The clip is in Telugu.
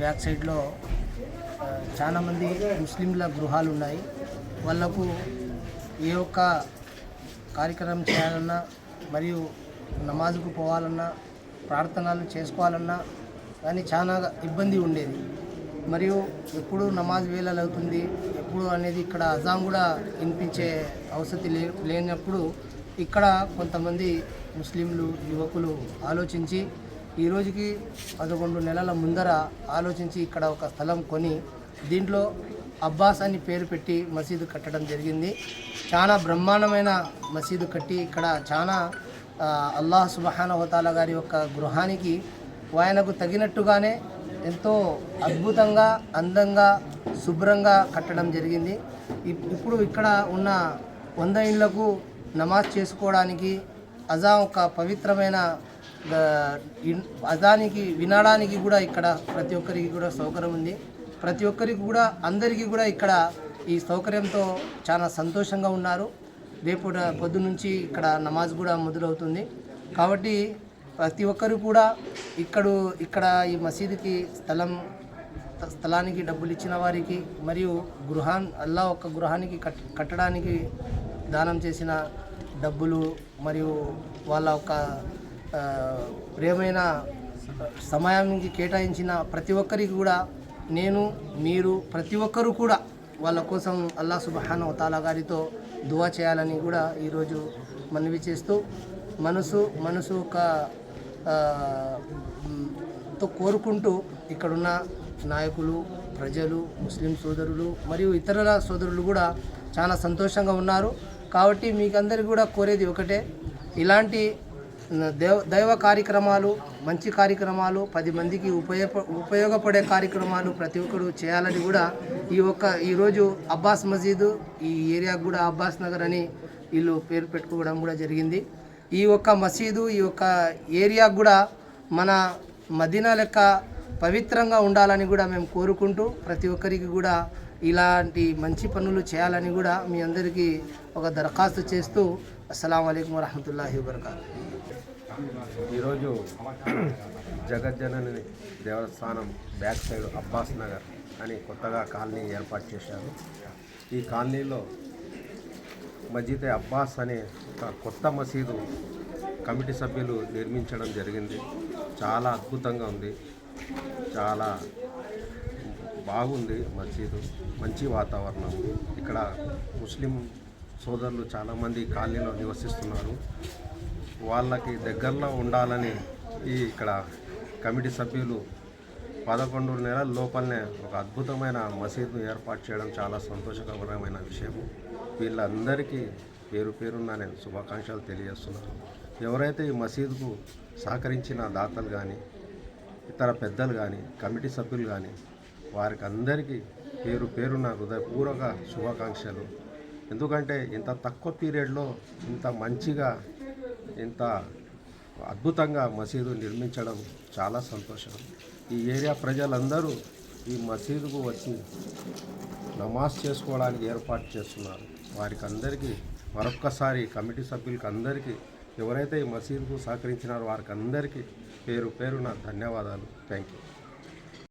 బ్యాక్ సైడ్లో చాలామంది ముస్లింల గృహాలు ఉన్నాయి వాళ్ళకు ఏ ఒక్క కార్యక్రమం చేయాలన్నా మరియు నమాజ్కు పోవాలన్నా ప్రార్థనలు చేసుకోవాలన్నా కానీ చాలా ఇబ్బంది ఉండేది. మరియు ఎప్పుడు నమాజ్ వేళలు అవుతుంది ఎప్పుడు అనేది ఇక్కడ అజాం కూడా వినిపించే అవసతి లే లేనప్పుడు ఇక్కడ కొంతమంది ముస్లింలు యువకులు ఆలోచించి ఈ రోజుకి పదకొండు నెలల ముందర ఆలోచించి ఇక్కడ ఒక స్థలం కొని దీంట్లో అబ్బాస్ అని పేరు పెట్టి మసీదు కట్టడం జరిగింది. చాలా బ్రహ్మాండమైన మసీదు కట్టి ఇక్కడ చాలా అల్లాహ్ సుబహాన హోతాల గారి యొక్క గృహానికి ఆయనకు తగినట్టుగానే ఎంతో అద్భుతంగా అందంగా శుభ్రంగా కట్టడం జరిగింది. ఇప్- ఇప్పుడు ఇక్కడ ఉన్న వంద ఇళ్ళకు నమాజ్ చేసుకోవడానికి అజా ఒక పవిత్రమైన అదానికి వినడానికి కూడా ఇక్కడ ప్రతి ఒక్కరికి కూడా సౌకర్యం ఉంది. ప్రతి ఒక్కరికి కూడా అందరికీ కూడా ఇక్కడ ఈ సౌకర్యంతో చాలా సంతోషంగా ఉన్నారు. రేపు పొద్దు నుంచి ఇక్కడ నమాజ్ కూడా మొదలవుతుంది. కాబట్టి ప్రతి ఒక్కరు కూడా ఇక్కడ ఇక్కడ ఈ మసీదుకి స్థలం స్థలానికి డబ్బులు ఇచ్చిన వారికి మరియు గృహాన్ అల్లా ఒక గృహానికి కట్ కట్టడానికి దానం చేసిన డబ్బులు మరియు వాళ్ళ ఒక ప్రియమైన సమయానికి కేటాయించిన ప్రతి ఒక్కరికి కూడా నేను మీరు ప్రతి ఒక్కరూ కూడా వాళ్ళ కోసం అల్లా సుబహాన తాలా గారితో దువా చేయాలని కూడా ఈరోజు మనవి చేస్తూ మనసు మనసు ఒక తో కోరుకుంటూ ఇక్కడున్న నాయకులు ప్రజలు ముస్లిం సోదరులు మరియు ఇతరుల సోదరులు కూడా చాలా సంతోషంగా ఉన్నారు. కాబట్టి మీకందరికీ కూడా కోరేది ఒకటే. ఇలాంటి దేవ దైవ కార్యక్రమాలు మంచి కార్యక్రమాలు పది మందికి ఉపయోగ ఉపయోగపడే కార్యక్రమాలు ప్రతి ఒక్కరు చేయాలని కూడా ఈ ఒక్క ఈరోజు అబ్బాస్ మసీదు ఈ ఏరియాకు కూడా అబ్బాస్ నగర్ అని వీళ్ళు పేరు పెట్టుకోవడం కూడా జరిగింది. ఈ ఒక్క మసీదు ఈ ఒక్క ఏరియాకు కూడా మన మదీనా లెక్క పవిత్రంగా ఉండాలని కూడా మేము కోరుకుంటూ ప్రతి ఒక్కరికి కూడా ఇలాంటి మంచి పనులు చేయాలని కూడా మీ అందరికీ ఒక దరఖాస్తు చేస్తూ అస్సలం అయికం వరహతుల్లా వబర్కాతు. ఈరోజు జగజ్జనని దేవస్థానం బ్యాక్ సైడ్ అబ్బాస్ నగర్ అని కొత్తగా కాలనీ ఏర్పాటు చేశారు. ఈ కాలనీలో మజీద్ అబ్బాస్ అనే ఒక కొత్త మసీదు కమిటీ సభ్యులు నిర్మించడం జరిగింది. చాలా అద్భుతంగా ఉంది. చాలా బాగుంది మసీదు. మంచి వాతావరణం. ఇక్కడ ముస్లిం సోదరులు చాలామంది కాలనీలో నివసిస్తున్నారు. వాళ్ళకి దగ్గరలో ఉండాలని ఈ ఇక్కడ కమిటీ సభ్యులు పదకొండు నెలల లోపలనే ఒక అద్భుతమైన మసీదును ఏర్పాటు చేయడం చాలా సంతోషకరమైన విషయం. వీళ్ళందరికీ పేరు పేరున్న నేను శుభాకాంక్షలు తెలియజేస్తున్నాను. ఎవరైతే ఈ మసీదుకు సహకరించిన దాతలు కానీ ఇతర పెద్దలు కానీ కమిటీ సభ్యులు కానీ వారికి అందరికీ పేరు పేరున్న హృదయపూర్వక శుభాకాంక్షలు. ఎందుకంటే ఇంత తక్కువ పీరియడ్లో ఇంత మంచిగా ఇంత అద్భుతంగా మసీదు నిర్మించడం చాలా సంతోషం. ఈ ఏరియా ప్రజలందరూ ఈ మసీదుకు వచ్చి నమాజ్ చేసుకోవడానికి ఏర్పాటు చేస్తున్నారు. వారికి అందరికీ మరొక్కసారి కమిటీ సభ్యులకి అందరికీ ఎవరైతే ఈ మసీదుకు సహకరించినారో వారికి అందరికీ పేరు పేరున ధన్యవాదాలు. Thank you